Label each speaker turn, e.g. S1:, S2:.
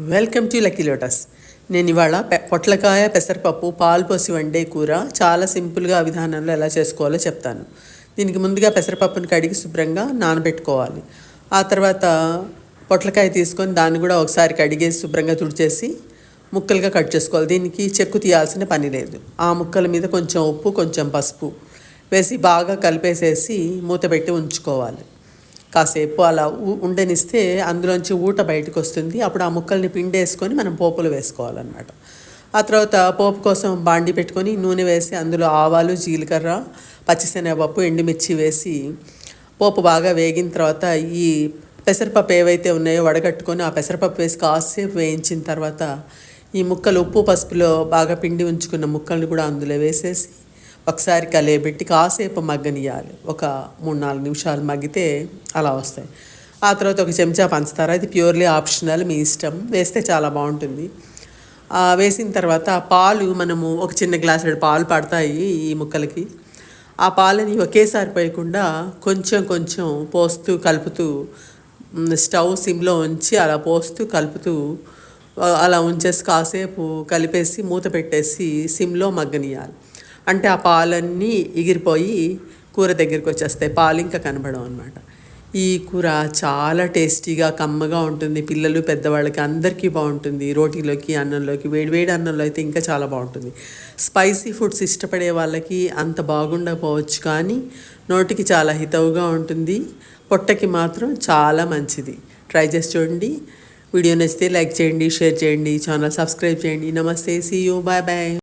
S1: Welcome to lucky lotus నేను ఇవాళ పె- పొట్లకాయ పెసరపప్పు పాలు పోసి వండే కూర చాలా సింపుల్గా విధానంలో ఎలా చేసుకోవాలో చెప్తాను. దీనికి ముందుగా పెసరపప్పుని కడిగి శుభ్రంగా నానబెట్టుకోవాలి. ఆ తర్వాత పొట్లకాయ తీసుకొని దాన్ని కూడా ఒకసారి కడిగేసి శుభ్రంగా తుడిచేసి ముక్కలుగా కట్ చేసుకోవాలి. దీనికి చెక్కు తీయాల్సిన పని లేదు. ఆ ముక్కల మీద కొంచెం ఉప్పు కొంచెం పసుపు వేసి బాగా కలిపేసేసి మూత పెట్టి ఉంచుకోవాలి. కాసేపు అలా ఉండనిస్తే అందులోంచి ఊట బయటకు వస్తుంది అప్పుడు ఆ ముక్కల్ని పిండేసుకొని మనం పోపులు వేసుకోవాలన్నమాట. ఆ తర్వాత పోపు కోసం బాండి పెట్టుకొని నూనె వేసి అందులో ఆవాలు జీలకర్ర పచ్చిశనగపప్పు ఎండుమిర్చి వేసి పోపు బాగా వేగిన తర్వాత ఈ పెసరపప్పు ఏవైతే ఉన్నాయో వడగట్టుకొని ఆ పెసరపప్పు వేసి కాసేపు వేయించిన తర్వాత ఈ ముక్కలు ఉప్పు పసుపులో బాగా పిండి ఉంచుకున్న ముక్కల్ని కూడా అందులో వేసేసి ఒకసారి కలియబెట్టి కాసేపు మగ్గనియాలి ఒక మూడు నాలుగు నిమిషాలు మగ్గితే అలా వస్తాయి. ఆ తర్వాత ఒక చెంచా పంచదార ఇది ప్యూర్లీ ఆప్షనల్ మీ ఇష్టం. వేస్తే చాలా బాగుంటుంది. వేసిన తర్వాత పాలు మనము ఒక చిన్న గ్లాస్ పాలు పడతాయి ఈ ముక్కలకి. ఆ పాలని ఒకేసారి పోయకుండా కొంచెం కొంచెం పోస్తూ కలుపుతూ స్టవ్ సిమ్లో ఉంచి అలా పోస్తూ కలుపుతూ అలా ఉంచేసి కాసేపు కలిపేసి మూత పెట్టేసి సిమ్లో మగ్గనియాలి అంటే ఆ పాలన్నీ ఎగిరిపోయి కూర దగ్గరికి వచ్చేస్తాయి. పాలు ఇంకా కనబడవు అనమాట ఈ కూర చాలా టేస్టీగా కమ్మగా ఉంటుంది. పిల్లలు పెద్దవాళ్ళకి అందరికీ బాగుంటుంది. రోటీలోకి అన్నంలోకి వేడివేడి అన్నంలో అయితే ఇంకా చాలా బాగుంటుంది. స్పైసీ ఫుడ్స్ ఇష్టపడే వాళ్ళకి అంత బాగుండకపోవచ్చు కానీ నోటికి చాలా హితవుగా ఉంటుంది. పొట్టకి మాత్రం చాలా మంచిది. ట్రై చేసి చూడండి. వీడియో నచ్చితే లైక్ చేయండి షేర్ చేయండి ఛానల్ సబ్స్క్రైబ్ చేయండి. నమస్తే. See you bye bye